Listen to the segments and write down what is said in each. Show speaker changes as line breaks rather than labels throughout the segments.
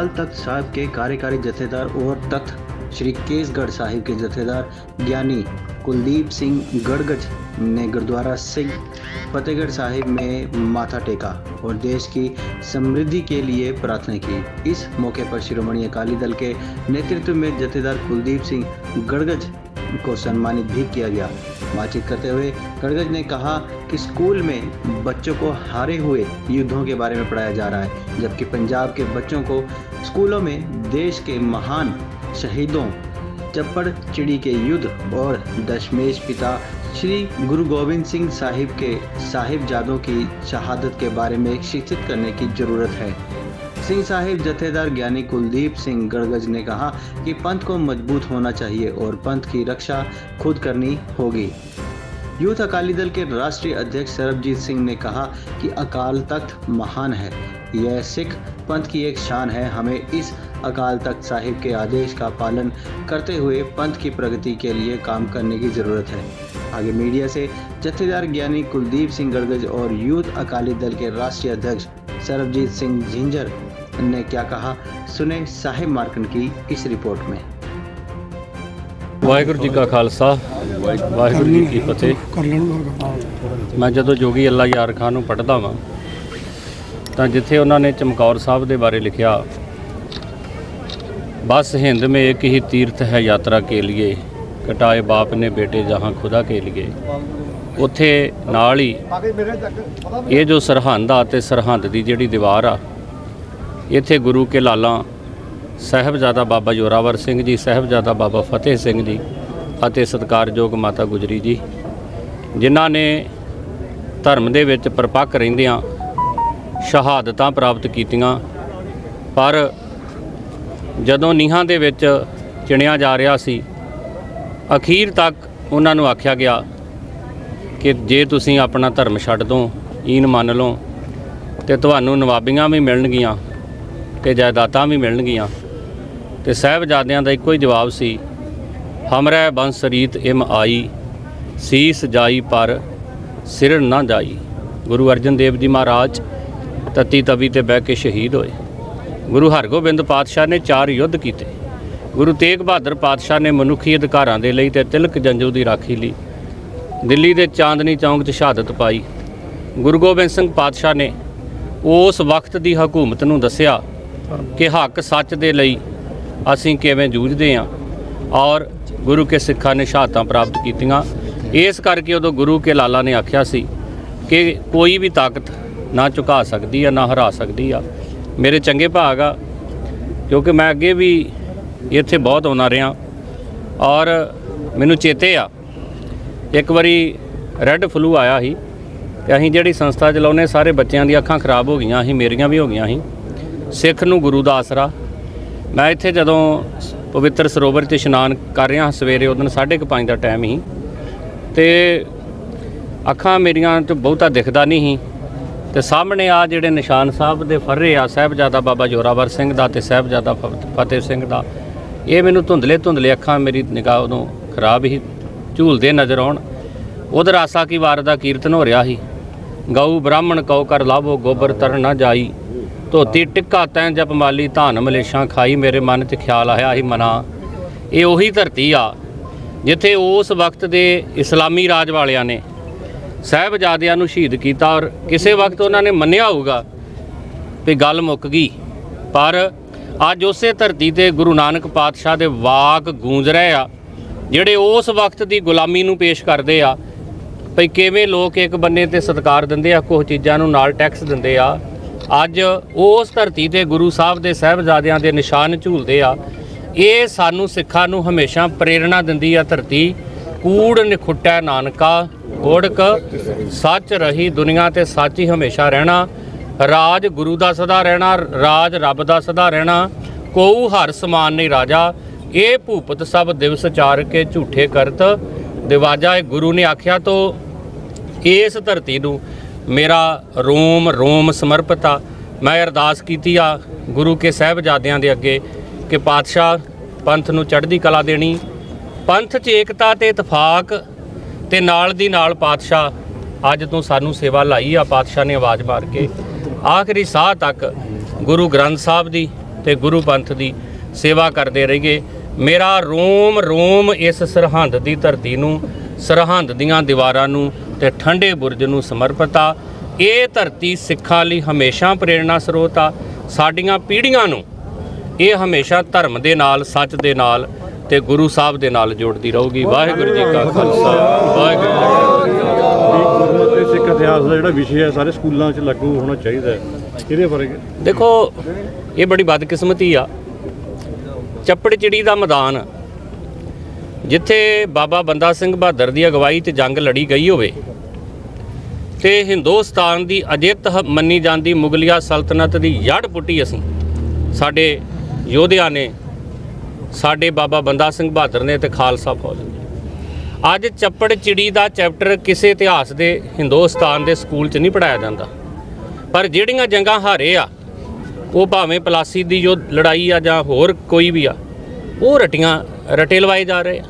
अकाल तख्त साहब के कार्यकारी जथेदार और तख्त श्री केसगढ़ साहिब के जथेदार ज्ञानी कुलदीप सिंह गड़गज ने गुरुद्वारा सिंह फतेहगढ़ साहिब में माथा टेका और देश की समृद्धि के लिए प्रार्थना की। इस मौके पर शिरोमणि अकाली दल के नेतृत्व में जथेदार कुलदीप सिंह गड़गज को सम्मानित भी किया गया। बातचीत करते हुए कड़गज ने कहा कि स्कूल में बच्चों को हारे हुए युद्धों के बारे में पढ़ाया जा रहा है, जबकि पंजाब के बच्चों को स्कूलों में देश के महान शहीदों, चप्पड़ चिड़ी के युद्ध और दशमेश पिता श्री गुरु गोविंद सिंह साहिब के साहिब जादों की शहादत के बारे में शिक्षित करने की ज़रूरत है। सिंह साहिब जथेदार ज्ञानी कुलदीप सिंह गड़गज ने कहा कि पंथ को मज़बूत होना चाहिए और पंथ की रक्षा खुद करनी होगी। यूथ अकाली दल के राष्ट्रीय अध्यक्ष सरबजीत सिंह ने कहा कि अकाल तख्त महान है। यह सिख पंथ की एक शान है। हमें इस अकाल तख्त साहिब के आदेश का पालन करते हुए पंथ की प्रगति के लिए काम करने की ज़रूरत है। आगे मीडिया से जथेदार ज्ञानी कुलदीप सिंह गड़गज और यूथ अकाली दल के राष्ट्रीय अध्यक्ष सरबजीत सिंह झिंझर ने क्या कहा सुने साहिब मार्कन की इस रिपोर्ट में
ਵਾਹਿਗੁਰੂ ਜੀ ਕਾ ਖਾਲਸਾ ਵਾਹਿਗੁਰੂ ਜੀ ਕੀ ਫਤਿਹ
ਕਰ ਲੈਣ ਵਰਗਾ
ਮੈਂ ਜਦੋਂ ਜੋਗੀ ਅੱਲਾ ਯਾਰ ਖਾਨ ਨੂੰ ਪੜ੍ਹਦਾ ਵਾਂ ਤਾਂ ਜਿੱਥੇ ਉਹਨਾਂ ਨੇ ਚਮਕੌਰ ਸਾਹਿਬ ਦੇ ਬਾਰੇ ਲਿਖਿਆ ਬਸ ਹਿੰਦ ਮੇ ਇੱਕ ਹੀ ਤੀਰਥ ਹੈ ਯਾਤਰਾ ਕੇ लिए ਕਟਾਏ ਬਾਪ ਨੇ ਬੇਟੇ ਜਹਾਂ ਖੁਦਾ ਕੇ लिए ਉੱਥੇ ਨਾਲ ਹੀ ਇਹ ਜੋ ਸਰਹੰਦ ਆ ਤੇ ਸਰਹੰਦ ਦੀ ਜਿਹੜੀ ਦੀਵਾਰ ਆ ਇੱਥੇ ਗੁਰੂ ਕੇ ਲਾਲਾਂ ਸਾਹਿਬਜ਼ਾਦਾ ਬਾਬਾ ਜੋਰਾਵਰ ਸਿੰਘ ਜੀ, ਸਾਹਿਬਜ਼ਾਦਾ ਬਾਬਾ ਫਤਿਹ ਸਿੰਘ ਜੀ ਅਤੇ ਸਤਿਕਾਰਯੋਗ ਮਾਤਾ ਗੁਜਰੀ ਜੀ, ਜਿਨ੍ਹਾਂ ਨੇ ਧਰਮ ਦੇ ਵਿੱਚ ਪਰਪੱਕ ਰਹਿੰਦਿਆਂ ਸ਼ਹਾਦਤਾਂ ਪ੍ਰਾਪਤ ਕੀਤੀਆਂ। ਪਰ ਜਦੋਂ ਨੀਹਾਂ ਦੇ ਵਿੱਚ ਚਿਣਿਆ ਜਾ ਰਿਹਾ ਸੀ, ਅਖੀਰ ਤੱਕ ਉਹਨਾਂ ਨੂੰ ਆਖਿਆ ਗਿਆ ਕਿ ਜੇ ਤੁਸੀਂ ਆਪਣਾ ਧਰਮ ਛੱਡ ਦੋ, ਈਨ ਮੰਨ ਲਓ ਤੇ ਤੁਹਾਨੂੰ ਨਵਾਬੀਆਂ ਵੀ ਮਿਲਣਗੀਆਂ। ਤੇ ਜਾਇਦਾਦਾਂ ਵੀ ਮਿਲਣਗੀਆਂ। ਤੇ ਸਾਹਿਬਜ਼ਾਦਿਆਂ ਦਾ ਇੱਕੋ ਹੀ ਜਵਾਬ ਸੀ, ਹਮਰੇ ਬੰਸ ਰੀਤ ਇਮ ਆਈ, ਸੀਸ ਜਾਈ ਪਰ ਸਿਰ ਨਾ ਜਾਈ। ਗੁਰੂ ਅਰਜਨ ਦੇਵ ਜੀ ਮਹਾਰਾਜ ਤਤੀ ਤਵੀ ਤੇ ਬਹਿ ਕੇ ਸ਼ਹੀਦ ਹੋਏ। ਗੁਰੂ ਹਰਗੋਬਿੰਦ ਪਾਤਸ਼ਾਹ ਨੇ ਚਾਰ ਯੁੱਧ ਕੀਤੇ। ਗੁਰੂ ਤੇਗ ਬਹਾਦਰ ਪਾਤਸ਼ਾਹ ਨੇ ਮਨੁੱਖੀ ਅਧਿਕਾਰਾਂ ਦੇ ਲਈ ਤੇ ਤਿਲਕ ਜੰਜੂ ਦੀ ਰਾਖੀ ਲਈ ਦਿੱਲੀ ਦੇ ਚਾਂਦਨੀ ਚੌਂਕ 'ਚ ਸ਼ਹਾਦਤ ਪਾਈ। ਗੁਰੂ ਗੋਬਿੰਦ ਸਿੰਘ ਪਾਤਸ਼ਾਹ ਨੇ ਉਸ ਵਕਤ ਦੀ ਹਕੂਮਤ ਨੂੰ ਦੱਸਿਆ ਕਿ ਹੱਕ ਸੱਚ ਦੇ ਲਈ ਅਸੀਂ ਕਿਵੇਂ ਜੂਝਦੇ ਹਾਂ ਔਰ ਗੁਰੂ ਕੇ ਸਿੱਖਾਂ ਨੇ ਸ਼ਹਾਦਤਾਂ ਪ੍ਰਾਪਤ ਕੀਤੀਆਂ। ਇਸ ਕਰਕੇ ਉਦੋਂ ਗੁਰੂ ਕੇ ਲਾਲਾ ਨੇ ਆਖਿਆ ਸੀ ਕਿ ਕੋਈ ਵੀ ਤਾਕਤ ਨਾ ਝੁਕਾ ਸਕਦੀ ਆ, ਨਾ ਹਰਾ ਸਕਦੀ ਆ। ਮੇਰੇ ਚੰਗੇ ਭਾਗ ਆ, ਕਿਉਂਕਿ ਮੈਂ ਅੱਗੇ ਵੀ ਇੱਥੇ ਬਹੁਤ ਆਉਣਾ ਰਿਹਾ ਔਰ ਮੈਨੂੰ ਚੇਤੇ ਆ। ਇੱਕ ਵਾਰੀ ਰੈੱਡ ਫਲੂ ਆਇਆ ਸੀ ਤੇ ਅਸੀਂ ਜਿਹੜੀ ਸੰਸਥਾ ਚਲਾਉਂਦੇ, ਸਾਰੇ ਬੱਚਿਆਂ ਦੀਆਂ ਅੱਖਾਂ ਖਰਾਬ ਹੋ ਗਈਆਂ ਸੀ, ਮੇਰੀਆਂ ਵੀ ਹੋ ਗਈਆਂ ਸੀ। ਸਿੱਖ ਨੂੰ ਗੁਰੂ ਦਾ ਆਸਰਾ। ਮੈਂ ਇੱਥੇ ਜਦੋਂ ਪਵਿੱਤਰ ਸਰੋਵਰ 'ਚ ਇਸ਼ਨਾਨ ਕਰ ਰਿਹਾ ਸਵੇਰੇ ਉਦੋਂ 5:30 ਦਾ ਟਾਈਮ ਹੀ ਤੇ ਅੱਖਾਂ ਮੇਰੀਆਂ ਤੋਂ ਬਹੁਤਾ ਦਿਖਦਾ ਨਹੀਂ ਸੀ। ਤੇ ਸਾਹਮਣੇ ਆ ਜਿਹੜੇ ਨਿਸ਼ਾਨ ਸਾਹਿਬ ਦੇ ਫਰਰੇ ਆ, ਸਾਹਿਬਜ਼ਾਦਾ ਬਾਬਾ ਜੋਰਾਵਰ ਸਿੰਘ ਦਾ ਤੇ ਸਾਹਿਬਜ਼ਾਦਾ ਫ- ਫਤਿਹ ਸਿੰਘ ਦਾ, ਇਹ ਮੈਨੂੰ ਧੁੰਦਲੇ ਧੁੰਦਲੇ ਅੱਖਾਂ ਮੇਰੀ ਨਿਗਾਹ ਉਦੋਂ ਖਰਾਬ ਹੀ ਝੂਲਦੇ ਨਜ਼ਰ ਆਉਣ। ਉਧਰ ਆਸਾ ਕੀ ਵਾਰ ਦਾ ਕੀਰਤਨ ਹੋ ਰਿਹਾ ਸੀ। ਗਊ ਬ੍ਰਾਹਮਣ ਕਉ ਕਰ ਲਾਭੋ ਗੋਬਰ ਤਰਨ ਨਾ ਜਾਈ। ਧੋਤੀ ਟਿੱਕਾ ਤੈਂ ਜਪ ਮਾਲੀ ਧਾਨ ਮਲੇਸ਼ਾਂ ਖਾਈ ਮੇਰੇ ਮਨ 'ਚ ਖਿਆਲ ਆਇਆ ਹੀ ਮਨਾ। ਇਹ ਉਹੀ ਧਰਤੀ ਆ ਜਿੱਥੇ ਉਸ ਵਕਤ ਦੇ ਇਸਲਾਮੀ ਰਾਜ ਵਾਲਿਆਂ ਨੇ ਸਾਹਿਬਜ਼ਾਦਿਆਂ ਨੂੰ ਸ਼ਹੀਦ ਕੀਤਾ ਔਰ ਕਿਸੇ ਵਕਤ ਉਹਨਾਂ ਨੇ ਮੰਨਿਆ ਹੋਊਗਾ ਵੀ ਗੱਲ ਮੁੱਕ ਗਈ। ਪਰ ਅੱਜ ਉਸੇ ਧਰਤੀ ਤੇ ਗੁਰੂ ਨਾਨਕ ਪਾਤਸ਼ਾਹ ਦੇ ਵਾਕ ਗੂੰਜ ਰਹੇ ਆ, ਜਿਹੜੇ ਉਸ ਵਕਤ ਦੀ ਗੁਲਾਮੀ ਨੂੰ ਪੇਸ਼ ਕਰਦੇ ਆ, ਭਈ ਕਿਵੇਂ ਲੋਕ ਇੱਕ ਬੰਨੇ ਤੇ ਸਤਿਕਾਰ ਦਿੰਦੇ ਆ ਕੁਝ ਚੀਜ਼ਾਂ ਨੂੰ ਨਾਲ ਟੈਕਸ ਦਿੰਦੇ ਆ ਅੱਜ ਉਸ ਧਰਤੀ ਤੇ ਗੁਰੂ ਸਾਹਿਬ ਦੇ ਸਾਹਿਬਜ਼ਾਦਿਆਂ ਦੇ ਨਿਸ਼ਾਨ ਝੂਲਦੇ ਆ। ਇਹ ਸਾਨੂੰ ਸਿੱਖਾਂ ਨੂੰ ਹਮੇਸ਼ਾ ਪ੍ਰੇਰਣਾ ਦਿੰਦੀ ਆ ਧਰਤੀ। ਕੂੜ ਨਿਖੁੱਟੈ ਨਾਨਕਾ ਓੜਕ ਸੱਚ ਰਹੀ ਦੁਨੀਆ ਤੇ ਸੱਚ ਹੀ ਹਮੇਸ਼ਾ ਰਹਿਣਾ। ਰਾਜ ਗੁਰੂ ਦਾ ਸਦਾ ਰਹਿਣਾ, ਰਾਜ ਰੱਬ ਦਾ ਸਦਾ ਰਹਿਣਾ। ਕੋਉ ਹਰ ਸਮਾਨ ਨਹੀਂ ਰਾਜਾ ਇਹ ਭੂਪਤ ਸਭ ਦਿਵਸ ਚਾਰ ਕੇ ਝੂਠੇ ਕਰਤ। ਦਿਵਾਜਾ ਇਹ ਗੁਰੂ ਨੇ ਆਖਿਆ ਤੋ, ਇਸ ਧਰਤੀ ਨੂੰ ਮੇਰਾ ਰੋਮ ਰੋਮ ਸਮਰਪਿਤ ਆ। ਮੈਂ ਅਰਦਾਸ ਕੀਤੀ ਆ ਗੁਰੂ ਕੇ ਸਾਹਿਬਜ਼ਾਦਿਆਂ ਦੇ ਅੱਗੇ ਕਿ ਪਾਤਸ਼ਾਹ ਪੰਥ ਨੂੰ ਚੜ੍ਹਦੀ ਕਲਾ ਦੇਣੀ। ਪੰਥ 'ਚ ਏਕਤਾ ਤੇ ਇਤਫਾਕ ਤੇ ਨਾਲ ਦੀ ਨਾਲ ਪਾਤਸ਼ਾਹ, ਅੱਜ ਤੋਂ ਸਾਨੂੰ ਸੇਵਾ ਲਾਈ ਆ। ਪਾਤਸ਼ਾਹ ਨੇ ਆਵਾਜ਼ ਮਾਰ ਕੇ ਆਖਰੀ ਸਾਹ ਤੱਕ ਗੁਰੂ ਗ੍ਰੰਥ ਸਾਹਿਬ ਦੀ ਤੇ ਗੁਰੂ ਪੰਥ ਦੀ ਸੇਵਾ ਕਰਦੇ ਰਹੀਏ। ਮੇਰਾ ਰੋਮ ਰੋਮ ਇਸ ਸਰਹੰਦ ਦੀ ਧਰਤੀ ਨੂੰ, ਸਰਹੰਦ ਦੀਆਂ ਦੀਵਾਰਾਂ ਨੂੰ ਤੇ ਠੰਡੇ ਬੁਰਜ ਨੂੰ ਸਮਰਪਿਤ ਆ। ਇਹ ਧਰਤੀ ਸਿੱਖਾਂ ਲਈ ਹਮੇਸ਼ਾ ਪ੍ਰੇਰਣਾ ਸਰੋਤ ਆ। ਸਾਡੀਆਂ ਪੀੜ੍ਹੀਆਂ ਨੂੰ ਇਹ ਹਮੇਸ਼ਾ ਧਰਮ ਦੇ ਨਾਲ ਸੱਚ ਦੇ ਨਾਲ ਤੇ ਗੁਰੂ ਸਾਹਿਬ ਦੇ ਨਾਲ ਜੋੜਦੀ ਰਹੂਗੀ। ਵਾਹਿਗੁਰੂ ਜੀ ਕਾ ਖਾਲਸਾ। ਵਾਹਿਗੁਰੂ ਜੀ ਕੀ ਫਤਿਹ।
ਗੁਰਮਤਿ ਸਿੱਖ ਇਤਿਹਾਸ ਦਾ ਜਿਹੜਾ ਵਿਸ਼ੇ ਹੈ ਸਾਰੇ ਸਕੂਲਾਂ 'ਚ ਲਾਗੂ ਹੋਣਾ ਚਾਹੀਦਾ ਹੈ। ਇਹਦੇ ਬਾਰੇ
ਦੇਖੋ ਇਹ ਬੜੀ ਬਦਕਿਸਮਤੀ ਆ। ਚੱਪੜ ਚਿੜੀ ਦਾ ਮੈਦਾਨ ਜਿੱਥੇ ਬਾਬਾ ਬੰਦਾ ਸਿੰਘ ਬਹਾਦਰ ਦੀ ਅਗਵਾਈ 'ਚ ਜੰਗ ਲੜੀ ਗਈ ਹੋਵੇ ਤੇ ਹਿੰਦੁਸਤਾਨ ਦੀ ਅਜਿੱਤ ਮੰਨੀ ਜਾਂਦੀ ਮੁਗਲਿਆ ਸਲਤਨਤ ਦੀ ਜੜ ਪੁੱਟੀ ਅਸੀਂ, ਸਾਡੇ ਯੋਧਿਆਂ ਨੇ, ਸਾਡੇ ਬਾਬਾ ਬੰਦਾ ਸਿੰਘ ਬਹਾਦਰ ਨੇ ਤੇ ਖਾਲਸਾ ਫੌਜ ਨੇ। ਅੱਜ ਚੱਪੜ ਚਿੜੀ ਦਾ ਚੈਪਟਰ ਕਿਸੇ ਇਤਿਹਾਸ ਦੇ ਹਿੰਦੁਸਤਾਨ ਦੇ ਸਕੂਲ 'ਚ ਨਹੀਂ ਪੜਾਇਆ ਜਾਂਦਾ। ਪਰ ਜਿਹੜੀਆਂ ਜੰਗਾਂ ਹਾਰੇ ਆ, ਉਹ ਭਾਵੇਂ ਪਲਾਸੀ ਦੀ ਜੋ ਲੜਾਈ ਆ ਜਾਂ ਹੋਰ ਕੋਈ ਵੀ ਆ, ਉਹ ਰਟੀਆਂ ਰਟੇ ਲਵਾਏ ਜਾ ਰਹੇ ਆ।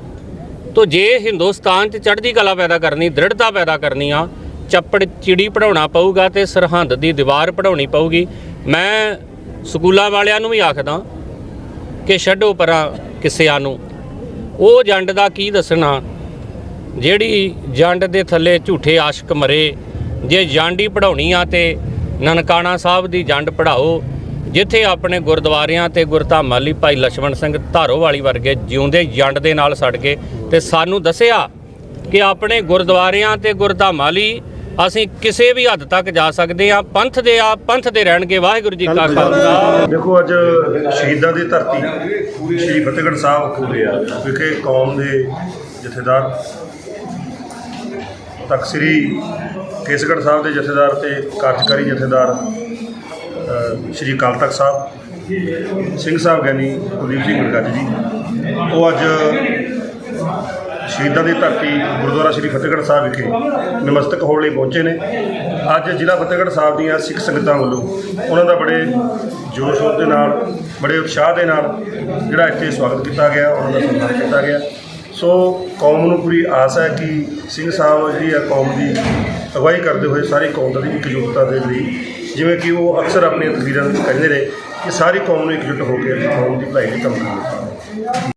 ਤੋ ਜੇ ਹਿੰਦੁਸਤਾਨ 'ਚ ਚੜ੍ਹਦੀ ਕਲਾ ਪੈਦਾ ਕਰਨੀ, ਦ੍ਰਿੜਤਾ ਪੈਦਾ ਕਰਨੀ ਆ, ਚੱਪੜ ਚਿੜੀ ਪੜਾਉਣਾ ਪਊਗਾ ਤੇ ਸਰਹੰਦ ਦੀ ਦੀਵਾਰ ਪੜਾਉਣੀ ਪਊਗੀ। ਮੈਂ ਸਕੂਲਾਂ ਵਾਲਿਆਂ ਨੂੰ ਵੀ ਆਖਦਾ ਕਿ ਛੱਡੋ ਪਰਾਂ ਕਿਸਿਆਂ ਨੂੰ। ਉਹ ਜੰਡ ਦਾ ਕੀ ਦੱਸਣਾ? ਜਿਹੜੀ ਜੰਡ ਦੇ ਥੱਲੇ ਝੂਠੇ ਆਸ਼ਕ ਮਰੇ, ਜੇ ਜੰਡ ਹੀ ਪੜਾਉਣੀ ਆ ਤੇ ਨਨਕਾਣਾ ਸਾਹਿਬ ਦੀ ਜੰਡ ਪੜਾਓ ਜਿੱਥੇ ਆਪਣੇ ਗੁਰਦੁਆਰਿਆਂ ਤੇ ਗੁਰਧਾਮਾਂ ਲਈ ਭਾਈ ਲਛਮਣ ਸਿੰਘ ਧਾਰੋਵਾਲੀ ਵਰਗੇ ਜਿਉਂਦੇ ਜੰਡ ਦੇ ਨਾਲ ਸੜ ਗਏ ਤੇ ਸਾਨੂੰ ਦੱਸਿਆ ਕਿ ਆਪਣੇ ਗੁਰਦੁਆਰਿਆਂ ਤੇ ਗੁਰਧਾਮਾਂ ਲਈ ਅਸੀਂ ਕਿਸੇ ਵੀ ਹੱਦ ਤੱਕ ਜਾ ਸਕਦੇ ਆ ਪੰਥ ਦੇ ਆ ਪੰਥ ਦੇ ਰਹਿਣਗੇ। ਵਾਹਿਗੁਰੂ ਜੀ ਕਾ ਖਾਲਸਾ।
ਦੇਖੋ ਅੱਜ ਸ਼ਹੀਦਾਂ ਦੀ ਧਰਤੀ ਸ਼੍ਰੀ ਫਤਿਹਗੜ੍ਹ ਸਾਹਿਬ ਵਿਖੇ ਕੌਮ ਦੇ ਜਥੇਦਾਰ ਤਖਤ ਸ੍ਰੀ ਕੇਸਗੜ੍ਹ ਸਾਹਿਬ ਦੇ ਜਥੇਦਾਰ ਤੇ ਕਾਰਜਕਾਰੀ ਜਥੇਦਾਰ ਸ਼੍ਰੀ ਅਕਾਲ ਤਖਤ ਸਾਹਿਬ, ਸਿੰਘ ਸਾਹਿਬ ਗਿਆਨੀ ਕੁਲਦੀਪ ਸਿੰਘ ਗੜਗੱਜ ਜੀ। ਉਹ ਅੱਜ ਸ਼ਹੀਦਾਂ ਦੀ ਧਰਤੀ ਗੁਰਦੁਆਰਾ ਸ਼੍ਰੀ ਫਤਿਹਗੜ੍ਹ ਸਾਹਿਬ ਵਿਖੇ ਨਮਸਤਕ ਹੋਣ ਲਈ ਪਹੁੰਚੇ ਨੇ। ਅੱਜ ਜ਼ਿਲ੍ਹਾ ਫਤਿਹਗੜ੍ਹ ਸਾਹਿਬ ਦੀਆਂ ਸਿੱਖ ਸੰਗਤਾਂ ਵੱਲੋਂ ਉਹਨਾਂ ਦਾ ਬੜੇ ਜ਼ੋਰ ਸ਼ੋਰ ਦੇ ਨਾਲ, ਬੜੇ ਉਤਸ਼ਾਹ ਦੇ ਨਾਲ ਜਿਹੜਾ ਇੱਥੇ ਸਵਾਗਤ ਕੀਤਾ ਗਿਆ, ਉਹਨਾਂ ਦਾ ਸਨਮਾਨ ਕੀਤਾ ਗਿਆ। ਸੋ ਕੌਮ ਨੂੰ ਪੂਰੀ ਆਸ ਹੈ ਕਿ ਸਿੰਘ ਸਾਹਿਬ ਜਿਹੜੀ ਆ ਕੌਮ ਦੀ ਅਗਵਾਈ ਕਰਦੇ ਹੋਏ ਸਾਰੀ ਕੌਮ ਦੀ ਇਕਜੁੱਟਤਾ ਦੇ ਲਈ ਜਿਵੇਂ ਕਿ ਉਹ ਅਕਸਰ ਆਪਣੀਆਂ ਤਸਵੀਰਾਂ ਵਿੱਚ ਕਹਿੰਦੇ ਰਹੇ ਕਿ ਸਾਰੀ ਕੌਮ ਨੂੰ ਇਕਜੁੱਟ ਹੋ ਕੇ ਕੌਮ ਦੀ ਭਲਾਈ ਲਈ ਕੰਮ ਕਰਨਾ